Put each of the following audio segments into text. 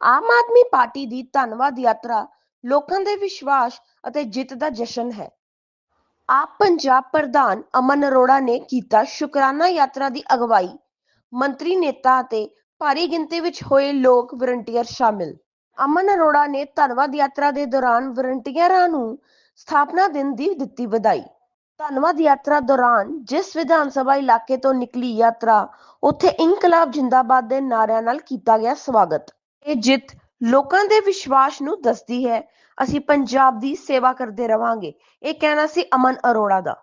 Aam Aadmi party ਦੀ ਧੰਨਵਾਦ ਯਾਤਰਾ ਲੋਕਾਂ ਦੇ ਵਿਸ਼ਵਾਸ ਅਤੇ ਜਿੱਤ ਦਾ ਜਸ਼ਨ ਹੈ। ਆਪ ਪੰਜਾਬ ਪ੍ਰਧਾਨ ਅਮਨ ਅਰੋੜਾ ਨੇ ਕੀਤਾ ਸ਼ੁਕਰਾਨਾ ਯਾਤਰਾ ਦੀ ਅਗਵਾਈ। ਮੰਤਰੀ ਨੇਤਾ ਅਤੇ ਭਾਰੀ ਗਿਣਤੀ ਵਿੱਚ ਹੋਏ ਲੋਕ ਵਲੰਟੀਅਰ ਸ਼ਾਮਿਲ। ਅਮਨ ਅਰੋੜਾ ਨੇ ਧੰਨਵਾਦ ਯਾਤਰਾ ਦੇ ਦੌਰਾਨ ਵਲੰਟੀਅਰਾਂ ਨੂੰ ਸਥਾਪਨਾ ਦਿਨ ਦੀ ਦਿੱਤੀ ਵਧਾਈ। ਧੰਨਵਾਦ ਯਾਤਰਾ ਦੌਰਾਨ ਜਿਸ ਵਿਧਾਨ ਸਭਾ ਇਲਾਕੇ ਤੋਂ ਨਿਕਲੀ ਯਾਤਰਾ, ਉੱਥੇ ਇਨਕਲਾਬ ਜਿੰਦਾਬਾਦ ਦੇ ਨਾਅਰਿਆਂ ਨਾਲ ਕੀਤਾ ਗਿਆ ਸਵਾਗਤ। ਇਹ ਜਿੱਤ ਲੋਕਾਂ ਦੇ ਵਿਸ਼ਵਾਸ ਨੂੰ ਦੱਸਦੀ ਹੈ। ਅਸੀਂ ਪੰਜਾਬ ਦੀ ਸੇਵਾ ਕਰਦੇ ਰਵਾਂਗੇ। ਇਹ ਕਹਿਣਾ ਸੀ ਅਮਨ ਅਰੋੜਾ ਦਾ।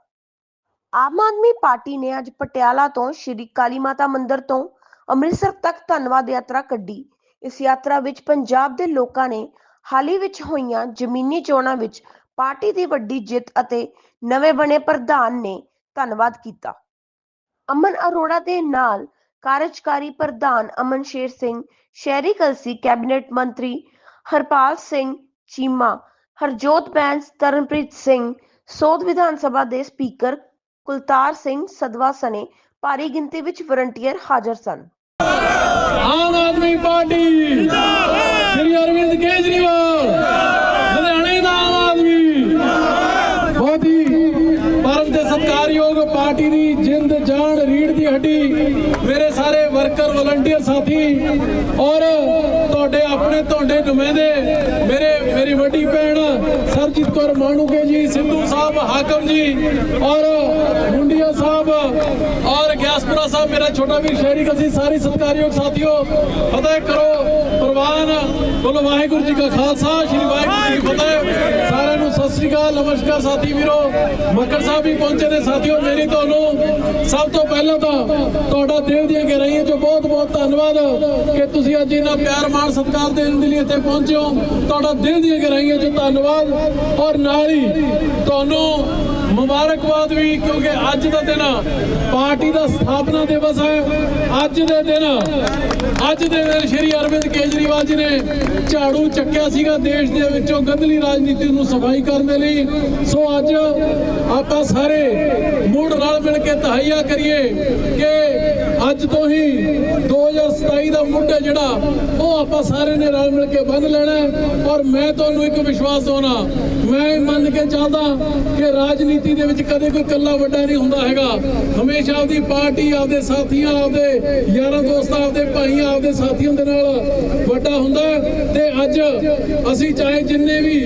ਆਮ ਆਦਮੀ ਪਾਰਟੀ ਨੇ ਅੱਜ ਪਟਿਆਲਾ ਤੋਂ ਸ਼੍ਰੀ ਕਾਲੀ ਮਾਤਾ ਮੰਦਿਰ ਤੋਂ ਅੰਮ੍ਰਿਤਸਰ ਤੱਕ ਧੰਨਵਾਦ ਯਾਤਰਾ ਕੱਢੀ। ਇਸ ਯਾਤਰਾ ਵਿੱਚ ਪੰਜਾਬ ਦੇ ਲੋਕਾਂ ਨੇ ਹਾਲ ਹੀ ਵਿੱਚ ਹੋਈਆਂ ਜ਼ਮੀਨੀ ਚੋਣਾਂ ਵਿੱਚ ਪਾਰਟੀ ਦੀ ਵੱਡੀ ਜਿੱਤ ਅਤੇ ਨਵੇਂ ਬਣੇ ਪ੍ਰਧਾਨ ਨੇ ਧੰਨਵਾਦ ਕੀਤਾ। ਅਮਨ ਅਰੋੜਾ ਦੇ ਨਾਲ ਕਾਰਜਕਾਰੀ ਪ੍ਰਧਾਨ ਅਮਨ ਸ਼ੇਰ ਸਿੰਘ, ਸ਼ਹਿਰੀ ਕਲਸੀ ਕੈਬਨਿਟ ਮੰਤਰੀ ਹਰਪਾਲ ਸਿੰਘ ਚੀਮਾ, ਹਰਜੋਤ ਬੈਂਸ ਤਰਨਪ੍ਰੀਤ ਸਿੰਘ ਸੋਧ ਵਿਧਾਨ ਸਭਾ ਦੇ ਸਪੀਕਰ ਕੁਲਤਾਰ ਸਿੰਘ ਸਦਵਾ ਸਣੇ ਭਾਰੀ ਗਿਣਤੀ ਵਿੱਚ ਵਲੰਟੀਅਰ ਹਾਜ਼ਰ ਸਨ ਆਮ ਆਦਮੀ ਪਾਰਟੀ ਜਿੰਦਾਬਾਦ ਸ਼੍ਰੀ ਅਰਵਿੰਦ ਕੇਜਰੀਵਾਲ ਲੁਧਿਆਣੇ ਦਾ ਆਮ ਆਦਮੀ ਬਹੁਤ ਹੀ ਪਰਮ ਤੇ ਸਤਿਕਾਰਯੋਗ ਪਾਰਟੀ ਦੀ ਜਿੰਦ ਜਾਨ ਰੀੜ ਦੀ ਹੱਡੀ ਮੇਰੇ ਸਾਰੇ ਵਰਕਰ ਵਲੰਟੀਅਰ ਸਾਥੀ ਔਰ ਤੁਹਾਡੇ ਆਪਣੇ ਤੁਹਾਡੇ ਨੁਮਾਇੰਦੇ ਮੇਰੇ ਮੇਰੀ ਵੱਡੀ ਭੈਣ ਸਰਜੀਤ ਜੀ ਸਿੱਧੂ ਸਾਹਿਬ ਹਾਕਮ ਜੀ ਔਰ ਮੁੰਡਿਆ ਸਾਹਿਬ ਔਰ ਗਿਆਸਪੁਰਾ ਸਾਹਿਬ ਮੇਰਾ ਛੋਟਾ ਵੀਰ ਸ਼ਹਿਰੀ ਕਸੀ ਸਾਰੇ ਸਤਿਕਾਰਯੋਗ ਸਾਥੀਓ, ਫਤਿਹ ਕਰੋ ਪ੍ਰਵਾਨ। ਬੋਲੋ, ਵਾਹਿਗੁਰੂ ਜੀ ਕਾ ਖਾਲਸਾ, ਸ੍ਰੀ ਵਾਹਿਗੁਰੂ ਜੀ ਫਤਿਹ। ਸਾਰਿਆਂ ਨੂੰ ਸਤਿ ਸ੍ਰੀ ਅਕਾਲ, ਨਮਸਕਾਰ ਸਾਥੀ ਵੀਰੋ। ਮੱਕੜ ਸਾਹਿਬ ਵੀ ਪਹੁੰਚੇ ਨੇ ਸਾਥੀਓ, ਮੇਰੀ ਤੁਹਾਨੂੰ ਸਭ ਤੋਂ ਪਹਿਲਾਂ ਤਾਂ ਤੁਹਾਡਾ ਦਿਲ ਦੀਆਂ ਗਹਿਰਾਈਆਂ ਚੋਂ ਬਹੁਤ ਬਹੁਤ ਧੰਨਵਾਦ ਕਿ ਤੁਸੀਂ ਅੱਜ ਇਹਨਾਂ ਪਿਆਰ, ਮਾਣ, ਸਤਿਕਾਰ ਦੇਣ ਦੇ ਲਈ ਇੱਥੇ ਪਹੁੰਚੇ ਹੋ। ਤੁਹਾਡਾ ਦਿਲ ਦੀਆਂ ਗਹਿਰਾਈਆਂ ਚੋਂ ਧੰਨਵਾਦ। ਔਰ ਨਾਲ ਹੀ ਤੁਹਾਨੂੰ ਮੁਬਾਰਕਬਾਦ ਵੀ, ਕਿਉਂਕਿ ਅੱਜ ਦਾ ਦਿਨ ਪਾਰਟੀ ਦਾ ਸਥਾਪਨਾ ਦਿਵਸ ਹੈ। ਅੱਜ ਦੇ ਦਿਨ, ਅੱਜ ਦੇ ਦਿਨ ਸ਼੍ਰੀ ਅਰਵਿੰਦ ਕੇਜਰੀਵਾਲ ਜੀ ਨੇ ਝਾੜੂ ਚੱਕਿਆ ਸੀਗਾ ਦੇਸ਼ ਦੇ ਵਿੱਚੋਂ ਗੰਦਲੀ ਰਾਜਨੀਤੀ ਨੂੰ ਸਫ਼ਾਈ ਕਰਨ ਦੇ ਲਈ। ਸੋ ਅੱਜ ਆਪਾਂ ਸਾਰੇ ਮੁੜ ਰਲ ਮਿਲ ਕੇ ਤਹਈਆ ਕਰੀਏ ਕਿ ਅੱਜ ਤੋਂ ਹੀ 2027 ਦਾ ਮੁੱਢ ਹੈ ਜਿਹੜਾ, ਉਹ ਆਪਾਂ ਸਾਰੇ ਨੇ ਰਲ ਮਿਲ ਕੇ ਬੰਨ ਲੈਣਾ ਔਰ ਮੈਂ ਤੁਹਾਨੂੰ ਇੱਕ ਵਿਸ਼ਵਾਸ ਦਵਾਉਣਾ, ਮੈਂ ਇਹ ਮੰਨ ਕੇ ਚੱਲਦਾ ਕਿ ਰਾਜਨੀਤੀ ਦੇ ਵਿੱਚ ਕਦੇ ਕੋਈ ਇਕੱਲਾ ਵੱਡਾ ਨਹੀਂ ਹੁੰਦਾ ਹੈਗਾ। ਹਮੇਸ਼ਾ ਆਪਦੀ ਪਾਰਟੀ, ਆਪਦੇ ਸਾਥੀਆਂ, ਆਪਦੇ ਯਾਰਾਂ ਦੋਸਤਾਂ, ਆਪਦੇ ਭਾਈਆਂ, ਆਪਦੇ ਸਾਥੀਆਂ ਦੇ ਨਾਲ ਵੱਡਾ ਹੁੰਦਾ ਤੇ ਅੱਜ ਅਸੀਂ ਚਾਹੇ ਜਿੰਨੇ ਵੀ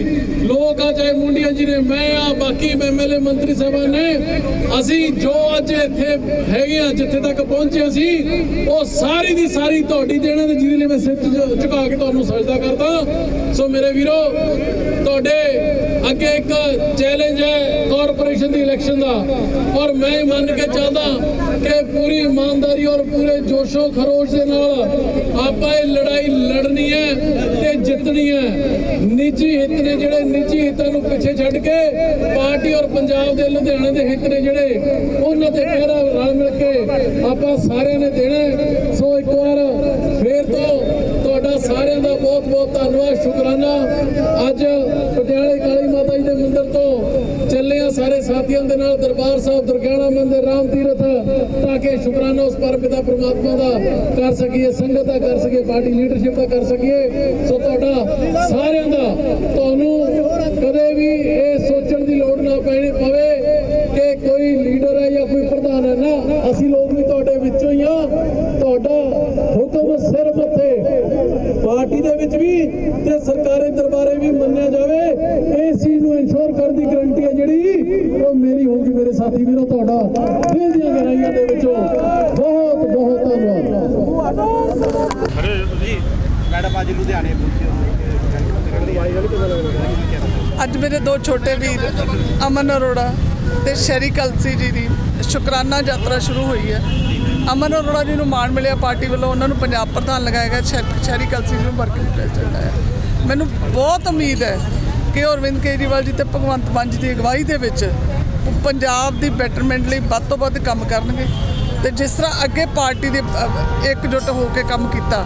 ਲੋਕ ਆ, ਚਾਹੇ ਮੁੰਡੀਆਂ ਜੀ ਨੇ, ਮੈਂ ਆ, ਬਾਕੀ ਐਮਐਲਏ ਮੰਤਰੀ ਸਾਹਿਬਾਨ ਨੇ, ਅਸੀਂ ਜੋ ਅੱਜ ਇੱਥੇ ਹੈਗੇ ਆ, ਜਿੱਥੇ ਤੱਕ ਪਹੁੰਚੇ ਅਸੀਂ, ਉਹ ਸਾਰੀ ਦੀ ਸਾਰੀ ਤੁਹਾਡੀ ਦੇਣਾ ਤੇ ਜਿਹਦੇ ਲਈ ਮੈਂ ਸਿਰ ਝੁ- ਝੁਕਾ ਕੇ ਤੁਹਾਨੂੰ ਸਜਦਾ ਕਰਦਾ। ਸੋ ਮੇਰੇ ਵੀਰੋ, ਤੁਹਾਡੇ ਅੱਗੇ ਇੱਕ ਚੈਲੰਜ ਹੈ ਕਾਰਪੋਰੇਸ਼ਨ ਦੀ ਇਲੈਕਸ਼ਨ ਦਾ। ਔਰ ਮੈਂ ਇਹ ਮੰਨ ਕੇ ਚਾਹਦਾ ਕਿ ਪੂਰੀ ਇਮਾਨਦਾਰੀ ਔਰ ਪੂਰੇ ਜੋਸ਼ੋ ਖਰੋਸ਼ ਦੇ ਨਾਲ ਆਪਾਂ ਇਹ ਲੜਾਈ ਲੜਨੀ ਹੈ ਤੇ ਜਿੱਤਣੀ ਹੈ। ਨਿੱਜੀ ਹਿੱਤ ਨੇ ਜਿਹੜੇ ਨਿੱਜੀ ਹਿੱਤਾਂ ਨੂੰ ਪਿੱਛੇ ਛੱਡ ਕੇ ਪਾਰਟੀ ਔਰ ਪੰਜਾਬ ਦੇ ਲੁਧਿਆਣੇ ਦੇ ਹਿੱਤ ਨੇ ਜਿਹੜੇ ਉਹਨਾਂ ਤੇ ਪਹਿਰਾ ਰਲ ਮਿਲ ਕੇ ਆਪਾਂ ਸਾਰਿਆਂ ਨੇ ਦੇਣਾ ਸੋ ਇੱਕ ਵਾਰ ਫੇਰ ਤੋਂ ਤੁਹਾਡਾ ਸਾਰਿਆਂ ਦਾ ਬਹੁਤ ਬਹੁਤ ਧੰਨਵਾਦ, ਸ਼ੁਕਰਾਨਾ। ਅੱਜ ਪਟਿਆਲੇ ਕਾਲੀ ਮਾਤਾ ਜੀ ਦੇ ਮੰਦਿਰ ਤੋਂ ਚੱਲੇ ਆ ਸਾਰੇ ਸਾਥੀਆਂ ਦੇ ਨਾਲ ਦਰਬਾਰ ਸਾਹਿਬ, ਦੁਰਗਿਆਣਾ ਮੰਦਿਰ, ਰਾਮ ਤੀਰਥ, ਤਾਂ ਕਿ ਸ਼ੁਕਰਾਨਾ ਉਸ ਪਰਮਪਿਤਾ ਪ੍ਰਮਾਤਮਾ ਦਾ ਕਰ ਸਕੀਏ, ਸੰਗਤ ਦਾ ਕਰ ਸਕੀਏ, ਪਾਰਟੀ ਲੀਡਰਸ਼ਿਪ ਦਾ ਕਰ ਸਕੀਏ। ਸੋ ਤੁਹਾਡਾ ਸਾਰਿਆਂ ਦਾ ਤੁਹਾਨੂੰ ਕਦੇ ਵੀ ਇਹ ਸੋਚਣ ਦੀ ਲੋੜ ਨਾ ਪੈਣੀ ਪਵੇ ਕਿ ਕੋਈ ਲੀਡਰ ਹੈ ਜਾਂ ਕੋਈ ਪ੍ਰਧਾਨ ਹੈ ਨਾ, ਅਸੀਂ ਲੋਕ ਵੀ ਤੁਹਾਡੇ ਵਿੱਚੋਂ ਹੀ ਆ ਤੁਹਾਡਾ ਹੁਕਮ ਸਿਰ ਮੱਥੇ। ਪਾਰਟੀ ਦੇ ਵਿੱਚ ਵੀ ਤੇ ਸਰਕਾਰੀ ਦਰਬਾਰੇ ਵੀ ਮੰਨਿਆ ਜਾਵੇ ਇਸ ਚੀਜ਼ ਨੂੰ ਇਨਸ਼ੋਰ ਕਰਨ ਦੀ ਗਰੰਟੀ ਮੇਰੀ ਹੋਊਗੀ ਮੇਰੇ ਸਾਥੀ ਵੀਰੋ ਤੁਹਾਡਾ ਦਿਲ ਦੀਆਂ ਗਹਿਰਾਈਆਂ ਦੇ ਵਿੱਚੋਂ ਬਹੁਤ ਬਹੁਤ ਧੰਨਵਾਦ। ਮੈਡਮ ਅੱਜ ਲੁਧਿਆਣੇ ਪਹੁੰਚੇ ਅੱਜ ਮੇਰੇ ਦੋ ਛੋਟੇ ਵੀਰ ਅਮਨ ਅਰੋੜਾ ਤੇ ਸ਼ੈਰੀ ਕਲਸੀ ਜੀ ਦੀ ਸ਼ੁਕਰਾਨਾ ਯਾਤਰਾ ਸ਼ੁਰੂ ਹੋਈ ਹੈ। ਅਮਨ ਅਰੋੜਾ ਜੀ ਨੂੰ ਮਾਣ ਮਿਲਿਆ ਪਾਰਟੀ ਵੱਲੋਂ ਉਹਨਾਂ ਨੂੰ ਪੰਜਾਬ ਪ੍ਰਧਾਨ ਲਗਾਇਆ ਗਿਆ ਸ਼ੈਰੀ ਕਲਸੀ ਜੀ ਨੂੰ ਵਰਕਿੰਗ ਪ੍ਰੈਜ਼ੀਡੈਂਟ ਹੈ ਮੈਨੂੰ ਬਹੁਤ ਉਮੀਦ ਹੈ ਕਿ ਅਰਵਿੰਦ ਕੇਜਰੀਵਾਲ ਜੀ ਤੇ ਭਗਵੰਤ ਮਾਨ ਜੀ ਦੀ ਅਗਵਾਈ ਦੇ ਵਿੱਚ ਪੰਜਾਬ ਦੀ ਬੈਟਰਮੈਂਟ ਲਈ ਵੱਧ ਤੋਂ ਵੱਧ ਕੰਮ ਕਰਨਗੇ। ਤੇ ਜਿਸ ਤਰ੍ਹਾਂ ਅੱਗੇ ਪਾਰਟੀ ਦੇ ਅ, ਇਕਜੁੱਟ ਹੋ ਕੇ ਕੰਮ ਕੀਤਾ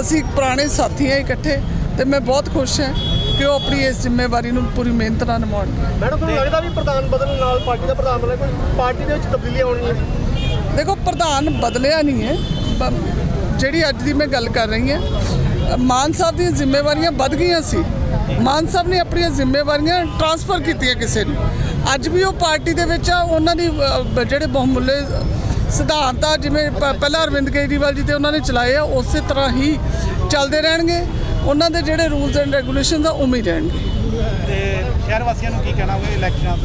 ਅਸੀਂ ਪੁਰਾਣੇ ਸਾਥੀ ਹਾਂ ਇਕੱਠੇ ਤੇ ਮੈਂ ਬਹੁਤ ਖੁਸ਼ ਹਾਂ ਕਿ ਉਹ ਆਪਣੀ ਇਸ ਜ਼ਿੰਮੇਵਾਰੀ ਨੂੰ ਪੂਰੀ ਮਿਹਨਤ ਨਾਲ ਨਿਭਾਉਣਗੇ। ਮੈਡਮ ਤੁਹਾਨੂੰ ਲੱਗਦਾ ਵੀ ਪ੍ਰਧਾਨ ਬਦਲਣ ਨਾਲ ਪਾਰਟੀ ਦਾ ਪ੍ਰਧਾਨ ਬਦਲਣ ਕੋਈ ਪਾਰਟੀ ਦੇ ਵਿੱਚ ਤਬਦੀਲੀ ਆਉਣੀ ਹੈ ਦੇਖੋ ਪ੍ਰਧਾਨ ਬਦਲਿਆ ਨਹੀਂ ਹੈ ਜਿਹੜੀ ਅੱਜ ਦੀ ਮੈਂ ਗੱਲ ਕਰ ਰਹੀ ਹਾਂ ਮਾਨ ਸਾਹਿਬ ਦੀਆਂ ਜ਼ਿੰਮੇਵਾਰੀਆਂ ਵੱਧ ਗਈਆਂ ਸੀ। ਮਾਨ ਸਾਹਿਬ ਨੇ ਆਪਣੀਆਂ ਜ਼ਿੰਮੇਵਾਰੀਆਂ ਟਰਾਂਸਫਰ ਕੀਤੀਆਂ ਕਿਸੇ ਨੂੰ। ਅੱਜ ਵੀ ਉਹ ਪਾਰਟੀ ਦੇ ਵਿੱਚ ਆ ਉਹਨਾਂ ਦੀ ਜਿਹੜੇ ਬਹੁਮੁੱਲੇ ਸਿਧਾਂਤ ਆ ਜਿਵੇਂ ਪਹਿਲਾਂ ਅਰਵਿੰਦ ਕੇਜਰੀਵਾਲ ਜੀ ਤੇ ਉਹਨਾਂ ਨੇ ਚਲਾਏ ਆ ਉਸੇ ਤਰ੍ਹਾਂ ਹੀ ਚੱਲਦੇ ਰਹਿਣਗੇ। ਉਹਨਾਂ ਦੇ ਜਿਹੜੇ ਰੂਲਸ ਐਂਡ ਰੈਗੂਲੇਸ਼ਨਸ ਆ ਉਵੇਂ ਹੀ ਰਹਿਣਗੇ। ਤੇ ਸ਼ਹਿਰ ਵਾਸੀਆਂ ਨੂੰ ਕੀ ਕਹਿਣਾ ਹੋਵੇ ਇਲੈਕਸ਼ਨਾਂ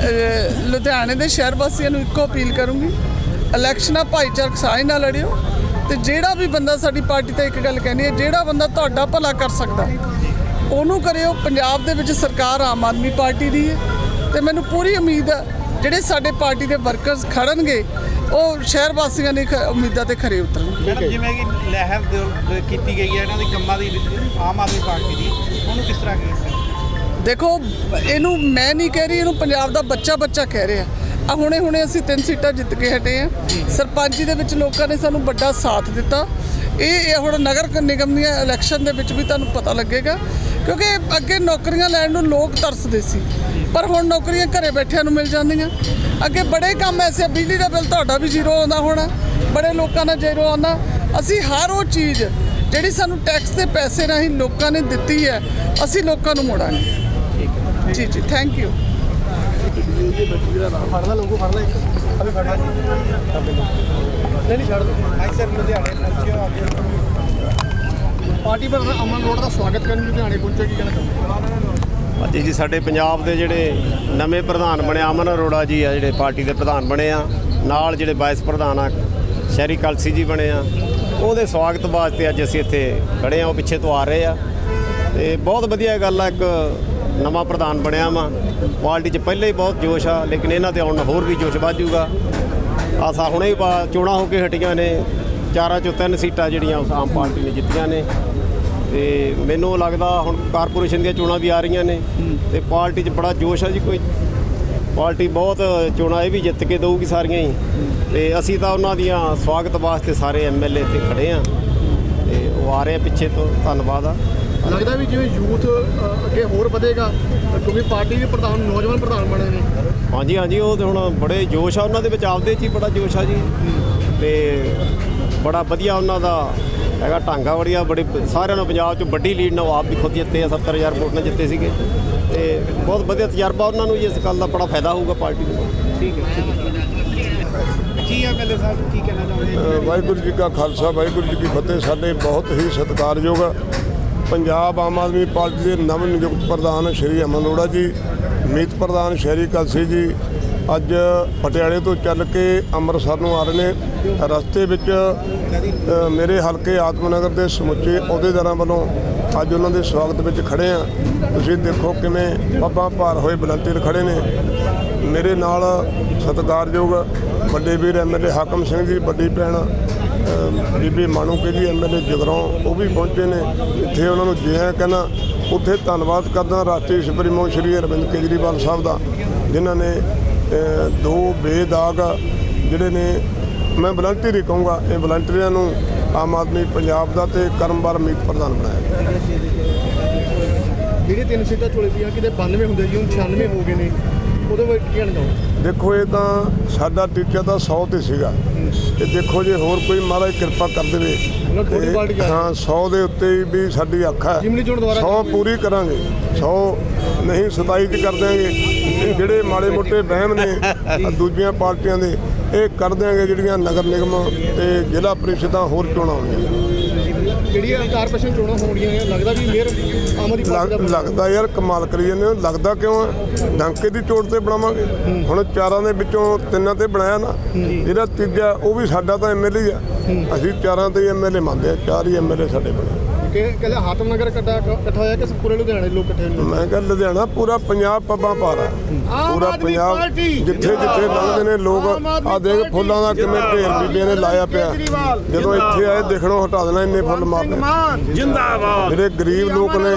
ਅਹ ਲੁਧਿਆਣੇ ਦੇ ਸ਼ਹਿਰ ਵਾਸੀਆਂ ਨੂੰ ਇੱਕੋ ਅਪੀਲ ਕਰੂੰਗੀ ਇਲੈਕਸ਼ਨਾਂ ਭਾਈਚਾਰਕ ਸਾਂਝ ਨਾਲ ਲੜਿਓ ਤੇ ਜਿਹੜਾ ਵੀ ਬੰਦਾ ਸਾਡੀ ਪਾਰਟੀ ਤੇ ਇੱਕ ਗੱਲ ਕਹਿੰਦੀ ਹੈ ਜਿਹੜਾ ਬੰਦਾ ਤੁਹਾਡਾ ਭਲਾ ਕਰ ਸਕਦਾ ਉਹਨੂੰ ਕਰਿਓ ਪੰਜਾਬ ਦੇ ਵਿੱਚ ਸਰਕਾਰ ਆਮ ਆਦਮੀ ਪਾਰਟੀ ਦੀ ਹੈ। ਤੇ ਮੈਨੂੰ ਪੂਰੀ ਉਮੀਦ ਹੈ ਜਿਹੜੇ ਸਾਡੇ ਪਾਰਟੀ ਦੇ ਵਰਕਰਸ ਖੜਨਗੇ ਉਹ ਸ਼ਹਿਰ ਵਾਸੀਆਂ ਦੀ ਖ- ਉਮੀਦਾਂ ਤੇ ਖਰੇ ਉਤਰਨਗੇ। ਮੈਡਮ ਜਿਵੇਂ ਕਿ ਲਹਿਰ ਕੀਤੀ ਗਈ ਹੈ ਇਹਨਾਂ ਦੇ ਕੰਮਾਂ ਦੀ ਆਮ ਆਦਮੀ ਪਾਰਟੀ ਦੀ ਉਹਨੂੰ ਕਿਸ ਤਰ੍ਹਾਂ ਕੀ ਦੇਖੋ ਇਹਨੂੰ ਮੈਂ ਨਹੀਂ ਕਹਿ ਰਹੀ ਇਹਨੂੰ ਪੰਜਾਬ ਦਾ ਬੱਚਾ ਬੱਚਾ ਕਹਿ ਰਿਹਾ। ਆ ਹੁਣੇ ਹੁਣੇ ਅਸੀਂ ਤਿੰਨ ਸੀਟਾਂ ਜਿੱਤ ਕੇ ਹਟੇ ਆ ਸਰਪੰਚੀ ਦੇ ਵਿੱਚ ਲੋਕਾਂ ਨੇ ਸਾਨੂੰ ਵੱਡਾ ਸਾਥ ਦਿੱਤਾ। ਇਹ ਹੁਣ ਨਗਰ ਨਿਗਮ ਦੀਆਂ ਇਲੈਕਸ਼ਨ ਦੇ ਵਿੱਚ ਵੀ ਤੁਹਾਨੂੰ ਪਤਾ ਲੱਗੇਗਾ ਕਿਉਂਕਿ ਅੱਗੇ ਨੌਕਰੀਆਂ ਲੈਣ ਨੂੰ ਲੋਕ ਤਰਸਦੇ ਸੀ। ਪਰ ਹੁਣ ਨੌਕਰੀਆਂ ਘਰੇ ਬੈਠਿਆਂ ਨੂੰ ਮਿਲ ਜਾਂਦੀਆਂ। ਅੱਗੇ ਬੜੇ ਕੰਮ ਐਸੇ ਬਿਜਲੀ ਦਾ ਬਿੱਲ ਤੁਹਾਡਾ ਵੀ ਜ਼ੀਰੋ ਆਉਂਦਾ ਹੋਣਾ, ਬੜੇ ਲੋਕਾਂ ਦਾ ਜ਼ੀਰੋ ਆਉਂਦਾ। ਅਸੀਂ ਹਰ ਉਹ ਚੀਜ਼ ਜਿਹੜੀ ਸਾਨੂੰ ਟੈਕਸ ਦੇ ਪੈਸੇ ਰਾਹੀਂ ਲੋਕਾਂ ਨੇ ਦਿੱਤੀ ਹੈ, ਅਸੀਂ ਲੋਕਾਂ ਨੂੰ ਮੋੜਾਂਗੇ। ਜੀ ਜੀ ਥੈਂਕ ਯੂ ਫੜ ਲੋਗੋ ਫੜ ਇੱਕ ਅਭੀ ਫੜ ਨਹੀਂ ਨਹੀਂ ਛੱਡ ਦੋ ਅੱਜ ਸਰ ਲੁਧਿਆਣੇ ਪਹੁੰਚੇ ਹੋ ਪਾਰਟੀ ਪਰ ਅਮਨ ਰੋਡ ਦਾ ਸਵਾਗਤ ਕਰਨ ਲੁਧਿਆਣੇ ਪਹੁੰਚੇ, ਕੀ ਕਹਿਣਾ ਚਾਹੁੰਦੇ ਅੱਜ ਜੀ ਸਾਡੇ ਪੰਜਾਬ ਦੇ ਜਿਹੜੇ ਨਵੇਂ ਪ੍ਰਧਾਨ ਬਣੇ, ਅਮਨ ਅਰੋੜਾ ਜੀ ਆ, ਜਿਹੜੇ ਪਾਰਟੀ ਦੇ ਪ੍ਰਧਾਨ ਬਣੇ ਆ। ਨਾਲ ਜਿਹੜੇ ਵਾਈਸ ਪ੍ਰਧਾਨ ਆ, ਸ਼ਹਿਰੀ ਕਲਸੀ ਜੀ ਬਣੇ ਆ। ਉਹਦੇ ਸਵਾਗਤ ਵਾਸਤੇ ਅੱਜ ਅਸੀਂ ਇੱਥੇ ਖੜੇ ਆ, ਉਹ ਪਿੱਛੇ ਤੋਂ ਆ ਰਹੇ ਆ। ਤੇ ਬਹੁਤ ਵਧੀਆ ਗੱਲ ਆ, ਇੱਕ ਨਵਾਂ ਪ੍ਰਧਾਨ ਬਣਿਆ ਵਾ। ਪਾਰਟੀ 'ਚ ਪਹਿਲੇ ਹੀ ਬਹੁਤ ਜੋਸ਼ ਆ, ਲੇਕਿਨ ਇਹਨਾਂ ਤੇ ਆਉਣ ਨਾਲ ਹੋਰ ਵੀ ਜੋਸ਼ ਵੱਧ ਆਸਾ ਹੁਣੇ ਹੀ ਚੋਣਾਂ ਹੋ ਕੇ ਹਟੀਆਂ ਨੇ। ਚਾਰਾਂ ਚੋਂ ਤਿੰਨ ਸੀਟਾਂ ਜਿਹੜੀਆਂ ਉਸ ਆਮ ਪਾਰਟੀ ਨੇ ਜਿੱਤੀਆਂ ਨੇ। ਤੇ ਮੈਨੂੰ ਲੱਗਦਾ ਹੁਣ ਕਾਰਪੋਰੇਸ਼ਨ ਦੀਆਂ ਚੋਣਾਂ ਵੀ ਆ ਰਹੀਆਂ ਨੇ ਤੇ ਪਾਰਟੀ 'ਚ ਬੜਾ ਜੋਸ਼ ਆ ਜੀ ਕੋਈ। ਪਾਰਟੀ ਬਹੁਤ ਚੋਣਾਂ ਇਹ ਵੀ ਜਿੱਤ ਕੇ ਦਊਗੀ ਸਾਰੀਆਂ ਹੀ। ਤੇ ਅਸੀਂ ਤਾਂ ਉਹਨਾਂ ਦੀਆਂ ਸਵਾਗਤ ਵਾਸਤੇ ਸਾਰੇ ਐਮਐਲਏ ਇੱਥੇ ਖੜੇ ਆ ਤੇ ਉਹ ਆ ਰਹੇ ਪਿੱਛੇ ਤੋਂ ਧੰਨਵਾਦ ਆ। ਲੱਗਦਾ ਵੀ ਜਿਵੇਂ ਯੂਥ ਅੱਗੇ ਹੋਰ ਵਧੇਗਾ ਕਿਉਂਕਿ ਪਾਰਟੀ ਦੇ ਪ੍ਰਧਾਨ ਨੌਜਵਾਨ ਪ੍ਰਧਾਨ ਬਣੇ ਨੇ। ਹਾਂਜੀ ਹਾਂਜੀ ਉਹ ਤੇ ਹੁਣ ਬੜੇ ਜੋਸ਼ ਆ ਉਹਨਾਂ ਦੇ ਵਿੱਚ ਆਪਦੇ 'ਚ ਹੀ ਬੜਾ ਜੋਸ਼ ਆ ਜੀ। ਤੇ ਬੜਾ ਵਧੀਆ ਉਹਨਾਂ ਦਾ ਹੈਗਾ ਢਾਂਗਾ ਬੜੀਆ ਬੜੇ ਸਾਰਿਆਂ ਨੂੰ ਪੰਜਾਬ 'ਚ ਵੱਡੀ ਲੀਡ ਨਾਲ ਉਹ ਆਪ ਵੀ ਖੁਦ ਜਿੱਤੇ ਆ 70000 ਵੋਟ ਨਾਲ ਜਿੱਤੇ ਸੀਗੇ। ਤੇ ਬਹੁਤ ਵਧੀਆ ਤਜਰਬਾ ਉਹਨਾਂ ਨੂੰ ਇਸ ਗੱਲ ਦਾ ਬੜਾ ਫਾਇਦਾ ਹੋਊਗਾ ਪਾਰਟੀ ਨੂੰ। ਠੀਕ ਹੈ ਕੀ ਐਮਐਲਏ ਸਾਹਿਬ ਕੀ ਕਹਿਣਾ ਚਾਹੁੰਦੇ ਵਾਹਿਗੁਰੂ ਜੀ ਕਾ ਖਾਲਸਾ ਵਾਹਿਗੁਰੂ ਜੀ ਕੀ ਫਤਿਹ। ਸਾਡੇ ਬਹੁਤ ਹੀ ਸਤਿਕਾਰਯੋਗ ਪੰਜਾਬ ਆਮ ਆਦਮੀ ਪਾਰਟੀ ਦੇ ਨਵ ਨਿਯੁਕਤ ਪ੍ਰਧਾਨ ਸ਼੍ਰੀ ਅਮਨ ਅਰੋੜਾ ਜੀ ਮੀਤ ਪ੍ਰਧਾਨ ਸ਼੍ਰੀ ਕਲਸੀ ਜੀ ਅੱਜ ਪਟਿਆਲੇ ਤੋਂ ਚੱਲ ਕੇ ਅੰਮ੍ਰਿਤਸਰ ਨੂੰ ਆ ਰਹੇ ਨੇ। ਰਸਤੇ ਵਿੱਚ ਮੇਰੇ ਹਲਕੇ ਆਤਮਨਗਰ ਦੇ ਸਮੁੱਚੇ ਅਹੁਦੇਦਾਰਾਂ ਵੱਲੋਂ ਅੱਜ ਉਹਨਾਂ ਦੇ ਸਵਾਗਤ ਵਿੱਚ ਖੜੇ ਆ ਤੁਸੀਂ ਦੇਖੋ ਕਿਵੇਂ ਪੱਬਾਂ ਭਾਰ ਹੋਏ ਵਲੰਟੀਅਰ ਖੜੇ ਨੇ। ਮੇਰੇ ਨਾਲ ਸਤਿਕਾਰਯੋਗ ਵੱਡੇ ਵੀਰ ਐਮਐਲਏ ਹਾਕਮ ਸਿੰਘ ਜੀ ਵੱਡੀ ਭੈਣ ਅ, ਬੀਬੀ ਮਾਣੂਕੇ ਜੀ ਐਮਐਲਏ ਜਗਰੋਂ ਉਹ ਵੀ ਪਹੁੰਚੇ ਨੇ। ਇੱਥੇ ਉਹਨਾਂ ਨੂੰ ਜੇ ਆਇਆਂ ਕਹਿਣਾ ਉੱਥੇ ਧੰਨਵਾਦ ਕਰਦਾ ਰਾਸ਼ਟਰੀ ਸੁਪਰੀਮੋ ਸ਼੍ਰੀ ਅਰਵਿੰਦ ਕੇਜਰੀਵਾਲ ਸਾਹਿਬ ਦਾ ਜਿਨ੍ਹਾਂ ਨੇ ਦੋ ਬੇਦਾਗ ਜਿਹੜੇ ਨੇ ਮੈਂ ਵਲੰਟੀਅਰ ਹੀ ਕਹੂੰਗਾ ਇਹ ਵਲੰਟੀਅਰਾਂ ਨੂੰ ਆਮ ਆਦਮੀ ਪੰਜਾਬ ਦਾ ਤੇ ਕਰਮਵਾਰ ਮੀਤ ਪ੍ਰਧਾਨ ਬਣਾਇਆ। ਜਿਹੜੇ ਤਿੰਨ ਸੀਟਾਂ ਚੁਣੇ ਪਈਆਂ ਕਿਤੇ 92 ਹੁੰਦੇ ਜੀ ਹੁਣ 96 ਹੋ ਗਏ ਨੇ। ਉਹਦੇ ਬਾਰੇ ਕੀ ਚਾਹੁੰਦੇ ਦੇਖੋ ਇਹ ਤਾਂ ਸਾਡਾ ਟੀਚਾ ਤਾਂ 100 ਤੇ ਸੀਗਾ। ਤੇ ਦੇਖੋ ਜੇ ਹੋਰ ਕੋਈ ਮਹਾਰਾਜ ਕਿਰਪਾ ਕਰ ਦੇਵੇ। ਹਾਂ 100 ਦੇ ਉੱਤੇ ਵੀ ਸਾਡੀ ਅੱਖ ਹੈ। ਜਿਮਨੀ ਚੋਣ ਦੁਬਾਰਾ 100 ਪੂਰੀ ਕਰਾਂਗੇ। 100 ਨਹੀਂ 27 ਚ ਕਰ ਦਿਆਂਗੇ। ਜਿਹੜੇ ਮਾੜੇ ਮੋਟੇ ਵਹਿਮ ਨੇ ਆਹ ਦੂਜੀਆਂ ਪਾਰਟੀਆਂ ਦੇ ਇਹ ਕਰ ਦਿਆਂਗੇ ਜਿਹੜੀਆਂ ਨਗਰ ਨਿਗਮ ਤੇ ਜ਼ਿਲ੍ਹਾ ਪ੍ਰੀਸ਼ਦਾਂ ਹੋਰ ਚੋਣਾਂ ਆਉਣੀਆਂ ਜਿਹੜੀਆਂ ਕਾਰਪੋਰੇਸ਼ਨ ਚੋਣਾਂ ਹੋਣੀਆਂ ਨੇ ਲੱਗਦਾ ਵੀ ਮੇਅਰ ਆਮ ਆਦਮੀ ਪਾਰਟੀ ਲੱਗ- ਦਾ ਲੱਗਦਾ ਯਾਰ ਕਮਾਲ ਕਰੀ ਜਾਂਦੇ ਹੋ ਲੱਗਦਾ ਕਿਉਂ ਹੈ ਡਾਂਕੇ ਦੀ ਚੋਟ ਤੇ ਬਣਾਵਾਂਗੇ। ਹੁਣ ਚਾਰਾਂ ਦੇ ਵਿੱਚੋਂ ਤਿੰਨਾਂ ਤੇ ਬਣਾਇਆ ਨਾ ਜਿਹੜਾ ਤੀਜਾ ਉਹ ਵੀ ਸਾਡਾ ਤਾਂ ਐਮਐਲਏ ਆ। ਅਸੀਂ ਚਾਰਾਂ ਤੇ ਐਮਐਲਏ ਮੰਨਦੇ ਆ ਚਾਰ ਹੀ ਐਮਐਲਏ ਸਾਡੇ ਬਣੇ। ਕਿ ਕਹਿੰਦੇ ਹਾਤਮ ਨਗਰ ਇਕੱਠਾ ਇਕੱਠਾ ਹੋਇਆ ਕਿ ਪੂਰੇ ਲੁਧਿਆਣੇ ਲੋਕ ਇਕੱਠੇ ਹੋਏ ਮੈਂ ਕਿਹਾ ਲੁਧਿਆਣਾ ਪੂਰਾ ਪੰਜਾਬ ਪੱਬਾਂ ਪੂਰਾ ਆਦਮੀ ਪੰਜਾਬ ਜਿੱਥੇ ਜਿੱਥੇ ਲੰਘਦੇ ਨੇ ਲੋਕ ਆ ਦੇਖ ਫੁੱਲਾਂ ਦਾ ਕਿਵੇਂ ਢੇਰ ਬੀਬੀਆਂ ਨੇ ਲਾਇਆ ਪਿਆ। ਜਦੋਂ ਇੱਥੇ ਆਏ ਦੇਖਣੋਂ ਹਟਾ ਦੇਣਾ ਇੰਨੇ ਫੁੱਲ ਮਾਰਨੇ ਜਿਹੜੇ ਗਰੀਬ ਲੋਕ ਨੇ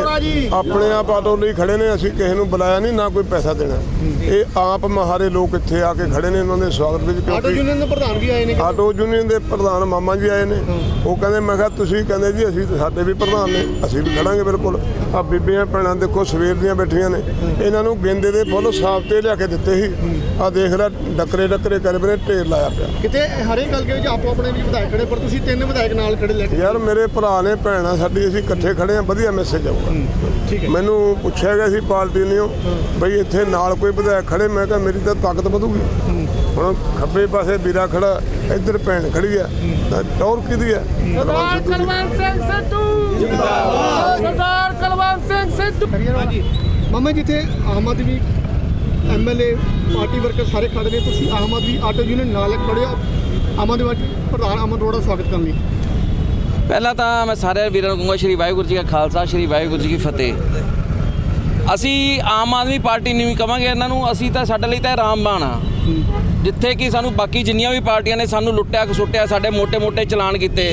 ਆਪਣੇ ਆਪ ਆਟੋ ਲਈ ਖੜੇ ਨੇ ਅਸੀਂ ਕਿਸੇ ਨੂੰ ਬੁਲਾਇਆ ਨਹੀਂ ਨਾ ਕੋਈ ਪੈਸਾ ਦੇਣਾ। ਇਹ ਆਪ ਮਹਾਰੇ ਲੋਕ ਇੱਥੇ ਆ ਕੇ ਖੜੇ ਨੇ ਉਹਨਾਂ ਦੇ ਸਵਾਗਤ ਵਿੱਚ ਆਟੋ ਯੂਨੀਅਨ ਦੇ ਪ੍ਰਧਾਨ ਵੀ ਆਏ ਨੇ। ਆਟੋ ਯੂਨੀਅਨ ਦੇ ਪ੍ਰਧਾਨ ਮਾਮਾ ਜੀ ਆਏ ਨੇ। ਉਹ ਕਹਿੰਦੇ ਮੈਂ ਕਿਹਾ ਤੁਸੀਂ ਕਹਿੰਦੇ ਜੀ ਅਸੀਂ ਸਾਡੇ ਵੀ ਪ੍ਰਧਾਨ ਨੇ। ਅਸੀਂ ਵੀ ਖੜਾਂਗੇ ਬਿਲਕੁਲ। ਆ ਬੀਬੀਆਂ ਭੈਣਾਂ ਦੇਖੋ ਸਵੇਰ ਦੀਆਂ ਬੈਠੀਆਂ ਨੇ। ਇਹਨਾਂ ਨੂੰ ਗੇਂਦੇ ਦੇ ਫੁੱਲ ਸਾਫ਼ ਤੇ ਲਿਆ ਕੇ ਦਿੱਤੇ ਸੀ। ਆ ਦੇਖ ਲੈ ਡੱਕਰੇ ਡੱਕਰੇ ਕਰ ਬਰੇ ਢੇਰ ਲਾਇਆ ਪਿਆ। ਕਿਤੇ ਹਰੇਕ ਗੱਲ ਵਿੱਚ ਆਪੋ ਆਪਣੇ ਵੀ ਵਿਧਾਇਕ ਖੜੇ ਪਰ ਤੁਸੀਂ ਤਿੰਨ ਵਿਧਾਇਕ ਨਾਲ ਖੜੇ ਲੈ ਯਾਰ ਮੇਰੇ ਭਰਾ ਨੇ ਭੈਣਾਂ ਸਾਡੀ ਅਸੀਂ ਇਕੱਠੇ ਖੜੇ ਆ ਵਧੀਆ ਮੈਸੇਜ ਆਊਗਾ। ਠੀਕ ਹੈ। ਮੈਨੂੰ ਪੁੱਛਿਆ ਗਿਆ ਸੀ ਪਾਰਟੀ ਨੇ ਬਈ ਇੱਥੇ ਨਾਲ ਕੋਈ ਵਿਧਾਇਕ ਖੜੇ? ਮੈਂ ਕਿਹਾ ਮੇਰੀ ਤਾਂ ਤਾਕਤ ਵਧੂਗੀ। ਹੁਣ ਖੱਬੇ ਪਾਸੇ ਵੀਰਾ ਖੜਾ ਇੱਧਰ ਭੈਣ ਖੜੀ ਆ ਤਾਂ ਟੌਰ ਕਿਹਦੀ ਹੈ ਸਰਦਾਰ ਕੁਲਵੰਤ ਸਿੰਘ ਸਿੱਧੂ। ਜਿੰਦਾਬਾਦ ਸਰਦਾਰ ਕੁਲਵੰਤ ਸਿੰਘ ਸਿੱਧੂ। ਹਾਂਜੀ। ਮਾਮਾ ਜਿੱਥੇ Aam Aadmi MLA party worker ਸਾਰੇ ਖੜੇ ਨੇ ਤੁਸੀਂ ਆਮ ਆਦਮੀ ਆਟੋ ਯੂਨੀਅਨ ਨਾਲ ਖੜੇ ਹੋ। ਆਮ ਆਦਮੀ ਪ੍ਰਧਾਨ ਅਮਨ ਅਰੋੜਾ ਦਾ ਸਵਾਗਤ ਕਰਨ ਲਈ। ਪਹਿਲਾਂ ਤਾਂ ਮੈਂ ਸਾਰੇ ਵੀਰਾਂ ਨੂੰ ਕਹੂੰਗਾ ਸ਼੍ਰੀ ਵਾਹਿਗੁਰੂ ਜੀ ਕਾ ਖਾਲਸਾ ਸ਼੍ਰੀ ਵਾਹਿਗੁਰੂ ਜੀ ਕੀ ਫਤਿਹ। ਅਸੀਂ ਆਮ ਆਦਮੀ ਪਾਰਟੀ ਨੂੰ ਵੀ ਕਵਾਂਗੇ ਇਹਨਾਂ ਨੂੰ ਅਸੀਂ ਤਾਂ ਸਾਡੇ ਲਈ ਤਾਂ ਰਾਮਬਾਣ ਆ। ਜਿੱਥੇ ਕਿ ਸਾਨੂੰ ਬਾਕੀ ਜਿੰਨੀਆਂ ਵੀ ਪਾਰਟੀਆਂ ਨੇ ਸਾਨੂੰ ਲੁੱਟਿਆ, ਖਸੁੱਟਿਆ, ਸਾਡੇ ਮੋਟੇ ਮੋਟੇ ਚਲਾਨ ਕੀਤੇ।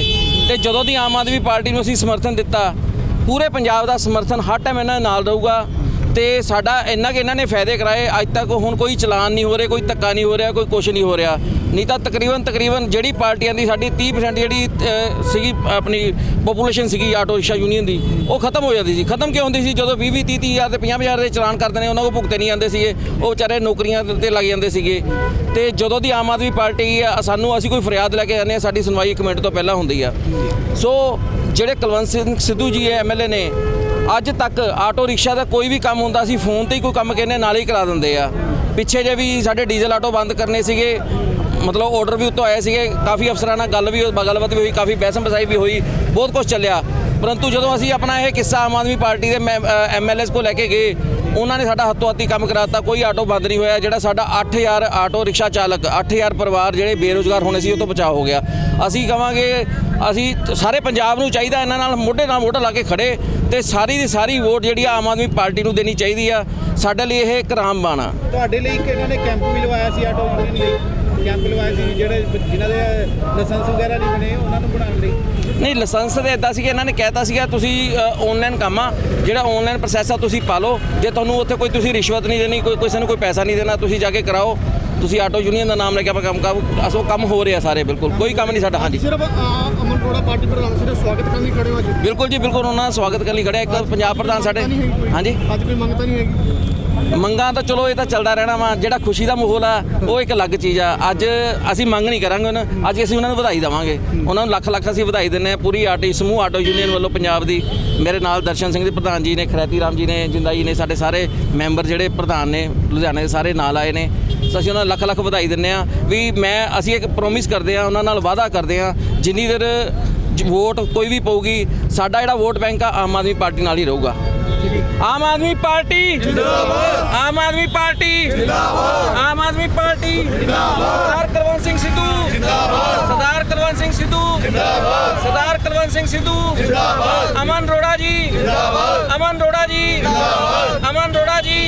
ਤੇ ਜਦੋਂ ਦੀ ਆਮ ਆਦਮੀ ਪਾਰਟੀ ਨੂੰ ਅਸੀਂ ਸਮਰਥਨ ਦਿੱਤਾ, ਪੂਰੇ ਪੰਜਾਬ ਦਾ ਸਮਰਥਨ ਹਰ ਟਾਈਮ ਇਹਨਾਂ ਨਾਲ ਰਹੂਗਾ। ਤੇ ਸਾਡਾ ਇੰਨਾ ਕਿ ਇਹਨਾਂ ਨੇ ਫਾਇਦੇ ਕਰਾਏ ਅੱਜ ਤੱਕ ਹੁਣ ਕੋਈ ਚਲਾਨ ਨਹੀਂ ਹੋ ਰਿਹਾ ਕੋਈ ਧੱਕਾ ਨਹੀਂ ਹੋ ਰਿਹਾ ਕੋਈ ਕੁਝ ਨਹੀਂ ਹੋ ਰਿਹਾ। ਨਹੀਂ ਤਾਂ ਤਕਰੀਬਨ ਤਕਰੀਬਨ ਜਿਹੜੀ ਪਾਰਟੀਆਂ ਦੀ ਸਾਡੀ 30% ਜਿਹੜੀ ਸੀਗੀ ਆਪਣੀ ਪੋਪੂਲੇਸ਼ਨ ਸੀਗੀ ਆਟੋ ਰਿਕਸ਼ਾ ਯੂਨੀਅਨ ਦੀ ਉਹ ਖਤਮ ਹੋ ਜਾਂਦੀ ਸੀ। ਖਤਮ ਕਿਉਂ ਹੁੰਦੀ ਸੀ? ਜਦੋਂ 20 20 30 ਹਜ਼ਾਰ ਤੇ 50 ਹਜ਼ਾਰ ਦੇ ਚਲਾਨ ਕਰਦੇ ਨੇ ਉਹਨਾਂ ਕੋਲ ਭੁਗਤੇ ਨਹੀਂ ਜਾਂਦੇ ਸੀਗੇ। ਉਹ ਵਿਚਾਰੇ ਨੌਕਰੀਆਂ ਤੇ ਲੱਗ ਜਾਂਦੇ ਸੀਗੇ। ਤੇ ਜਦੋਂ ਦੀ ਆਮ ਆਦਮੀ ਪਾਰਟੀ ਆ, ਸਾਨੂੰ ਅਸੀਂ ਕੋਈ ਫਰਿਆਦ ਲੈ ਕੇ ਜਾਂਦੇ ਹਾਂ ਸਾਡੀ ਸੁਣਵਾਈ ਇੱਕ ਮਿੰਟ ਤੋਂ ਪਹਿਲਾਂ ਹੁੰਦੀ ਆ। ਸੋ ਜਿਹੜੇ ਕੁਲਵੰਤ ਸਿੰਘ ਸਿੱਧੂ ਜੀ ਐਮਐਲਏ ਨੇ ਅੱਜ ਤੱਕ ਆਟੋ ਰਿਕਸ਼ਾ ਦਾ ਕੋਈ ਵੀ ਕੰਮ ਹੁੰਦਾ ਸੀ, ਫੋਨ ਤੇ ਹੀ ਕੋਈ ਕੰਮ ਕਹਿੰਦੇ ਨਾਲ ਹੀ ਕਰਾ ਦਿੰਦੇ ਆ। ਪਿੱਛੇ ਜੇ ਵੀ ਸਾਡੇ ਡੀਜ਼ਲ ਆਟੋ ਬੰਦ ਕਰਨੇ ਸੀਗੇ, ਮਤਲਬ ਆਰਡਰ ਵੀ ਉੱਤੋਂ ਆਏ ਸੀਗੇ, ਕਾਫੀ ਅਫਸਰਾਂ ਨਾਲ ਗੱਲ ਵੀ ਗੱਲਬਾਤ ਵੀ ਹੋਈ, ਕਾਫੀ ਬਹਿਸਮ ਬਸਾਈ ਵੀ ਹੋਈ, ਬਹੁਤ ਕੁਝ ਚੱਲਿਆ। ਪਰੰਤੂ ਜਦੋਂ ਅਸੀਂ ਆਪਣਾ ਇਹ ਕਿੱਸਾ ਆਮ ਆਦਮੀ ਪਾਰਟੀ ਦੇ ਐਮਐਲਏਸ ਕੋ ਲੈ ਕੇ ਗਏ ਉਹਨਾਂ ਨੇ ਸਾਡਾ ਹੱਥੋਂ ਹੱਥੀ ਕੰਮ ਕਰਾਤਾ, ਕੋਈ ਆਟੋ ਬੰਦ ਨਹੀਂ ਹੋਇਆ, ਜਿਹੜਾ ਸਾਡਾ 8000 ਆਟੋ ਰਿਕਸ਼ਾ ਚਾਲਕ 8000 ਪਰਿਵਾਰ ਜਿਹੜੇ ਬੇਰੋਜ਼ਗਾਰ ਹੋਣੇ ਸੀ, ਉਹ ਤੋਂ ਬਚਾਅ ਹੋ ਗਿਆ। ਅਸੀਂ ਕਵਾਂਗੇ, ਅਸੀਂ ਸਾਰੇ ਪੰਜਾਬ ਨੂੰ ਚਾਹੀਦਾ ਇਹਨਾਂ ਨਾਲ, ਮੋਢੇ ਨਾਲ ਮੋਢਾ ਲਾ ਕੇ ਖੜੇ ਤੇ ਸਾਰੀ ਦੀ ਸਾਰੀ ਵੋਟ ਜਿਹੜੀ ਆਮ ਆਦਮੀ ਪਾਰਟੀ ਨੂੰ ਦੇਣੀ ਚਾਹੀਦੀ ਆ। ਸਾਡੇ ਲਈ ਇਹ ਇੱਕ ਰਾਮਬਾਣ ਆ। ਤੁਹਾਡੇ ਲਈ ਇੱਕ ਇਹਨਾਂ ਨੇ ਕੈਂਪ ਵੀ ਲਵਾਇਆ ਸੀ ਆਟੋ ਯੂਨੀਅਨ ਲਈ। ਕੈਂਪ ਲਵਾਇਆ ਸੀ ਜਿਹੜੇ ਜਿਨ੍ਹਾਂ ਦੇ ਲਾਇਸੈਂਸ ਵਗੈਰਾ ਨਹੀਂ ਬਣੇ ਉਹਨਾਂ ਨੂੰ ਬਣਾਉਣ ਲਈ। ਨਹੀਂ ਲਾਇਸੈਂਸ ਦੇ ਇਦਾਂ ਸੀ ਕਿ ਇਹਨਾਂ ਨੇ ਕਹਿਤਾ ਸੀਗਾ ਤੁਸੀਂ ਆਨਲਾਈਨ ਕੰਮ ਆ ਜਿਹੜਾ ਆਨਲਾਈਨ ਪ੍ਰੋਸੈਸ ਆ ਤੁਸੀਂ ਪਾ ਲਓ। ਜੇ ਤੁਹਾਨੂੰ ਉੱਥੇ ਕੋਈ ਤੁਸੀਂ ਰਿਸ਼ਵਤ ਨਹੀਂ ਦੇਣੀ ਕੋਈ ਕਿਸੇ ਨੂੰ ਕੋਈ ਪੈਸਾ ਨਹੀਂ ਦੇਣਾ ਤੁਸੀਂ ਜਾ ਕੇ ਕਰਾਓ। ਤੁਸੀਂ ਆਟੋ ਯੂਨੀਅਨ ਦਾ ਨਾਮ ਲੈ ਕੇ ਆਪਾਂ ਕੰਮ ਕੰਮ ਅਸੋ ਕੰਮ ਹੋ ਰਿਹਾ ਸਾਰੇ ਬਿਲਕੁਲ। ਕੋਈ ਕੰਮ ਨਹੀਂ ਸਾਡਾ ਹਾਂਜੀ। ਸਿਰਫ ਅਮਨ ਪਾਰਟੀ ਪ੍ਰਧਾਨ ਸਿਰਫ ਸਵਾਗਤ ਕਰਨ ਲਈ ਖੜੇ ਹੋ ਅੱਜ। ਬਿਲਕੁਲ ਜੀ ਬਿਲਕੁਲ ਉਹਨਾਂ ਦਾ ਸਵਾਗਤ ਕਰਨ ਲਈ ਖੜਿਆ ਇੱਕ ਪੰਜਾਬ ਪ੍ਰਧਾਨ ਸਾਡੇ? ਹਾਂਜੀ। ਅੱਜ ਕੋਈ ਮੰਗ ਤਾਂ ਨਹੀਂ ਹੈਗੀ? ਮੰਗਾਂ ਤਾਂ ਚਲੋ ਇਹ ਤਾਂ ਚੱਲਦਾ ਰਹਿਣਾ ਵਾ, ਜਿਹੜਾ ਖੁਸ਼ੀ ਦਾ ਮਾਹੌਲ ਆ, ਉਹ ਇੱਕ ਅਲੱਗ ਚੀਜ਼ ਆ। ਅੱਜ ਅਸੀਂ ਮੰਗ ਨਹੀਂ ਕਰਾਂਗੇ ਉਹਨਾਂ, ਅੱਜ ਅਸੀਂ ਉਹਨਾਂ ਨੂੰ ਵਧਾਈ ਦੇਵਾਂਗੇ। ਉਹਨਾਂ ਨੂੰ ਲੱਖ ਲੱਖ ਅਸੀਂ ਵਧਾਈ ਦਿੰਦੇ ਹਾਂ, ਪੂਰੀ ਆਰਟੀ, ਸਮੂਹ ਆਟੋ ਯੂਨੀਅਨ ਵੱਲੋਂ ਪੰਜਾਬ ਦੀ, ਮੇਰੇ ਨਾਲ ਦਰਸ਼ਨ ਸਿੰਘ ਦੇ ਪ੍ਰਧਾਨ ਜੀ ਨੇ, ਖਰੈਤੀ ਰਾਮ ਜੀ ਨੇ, ਜਿੰਦਾ ਜੀ ਨੇ, ਸਾਡੇ ਸਾਰੇ ਮੈਂਬਰ ਜਿਹੜੇ ਪ੍ਰਧਾਨ ਨੇ, ਲੁਧਿਆਣੇ ਦੇ ਸਾਰੇ ਨਾਲ ਆਏ ਨੇ। ਸੋ ਅਸੀਂ ਉਹਨਾਂ ਨੂੰ ਲੱਖ ਲੱਖ ਵਧਾਈ ਦਿੰਦੇ ਹਾਂ। ਵੀ ਮੈਂ, ਅਸੀਂ ਇੱਕ ਪ੍ਰੋਮਿਸ ਕਰਦੇ ਹਾਂ, ਉਹਨਾਂ ਨਾਲ ਵਾਅਦਾ ਕਰਦੇ ਹਾਂ, ਜਿੰਨੀ ਦੇਰ ਵੋਟ ਕੋਈ ਵੀ ਪਊਗੀ, ਸਾਡਾ ਜਿਹੜਾ ਵੋਟ ਬੈਂਕ ਆ, ਆਮ ਆਦਮੀ ਪਾਰਟੀ ਨਾਲ ਹੀ ਰਹੂਗਾ। ਆਮ ਆਦਮੀ ਪਾਰਟੀ ਜਿੰਦਾਬਾਦ। ਆਮ ਆਦਮੀ ਪਾਰਟੀ ਜਿੰਦਾਬਾਦ। ਆਮ ਆਦਮੀ ਪਾਰਟੀ ਜਿੰਦਾਬਾਦ। ਸਰਦਾਰ ਕੁਲਵੰਤ ਸਿੰਘ ਸਿੱਧੂ ਜਿੰਦਾਬਾਦ। ਸਰਦਾਰ ਕੁਲਵੰਤ ਸਿੰਘ ਸਿੱਧੂ ਜਿੰਦਾਬਾਦ। ਸਰਦਾਰ ਕੁਲਵੰਤ ਸਿੰਘ ਸਿੱਧੂ ਜਿੰਦਾਬਾਦ। ਅਮਨ ਰੋੜਾ ਜੀ ਅਮਨ ਰੋੜਾ ਜੀ ਅਮਨ ਰੋੜਾ ਜੀ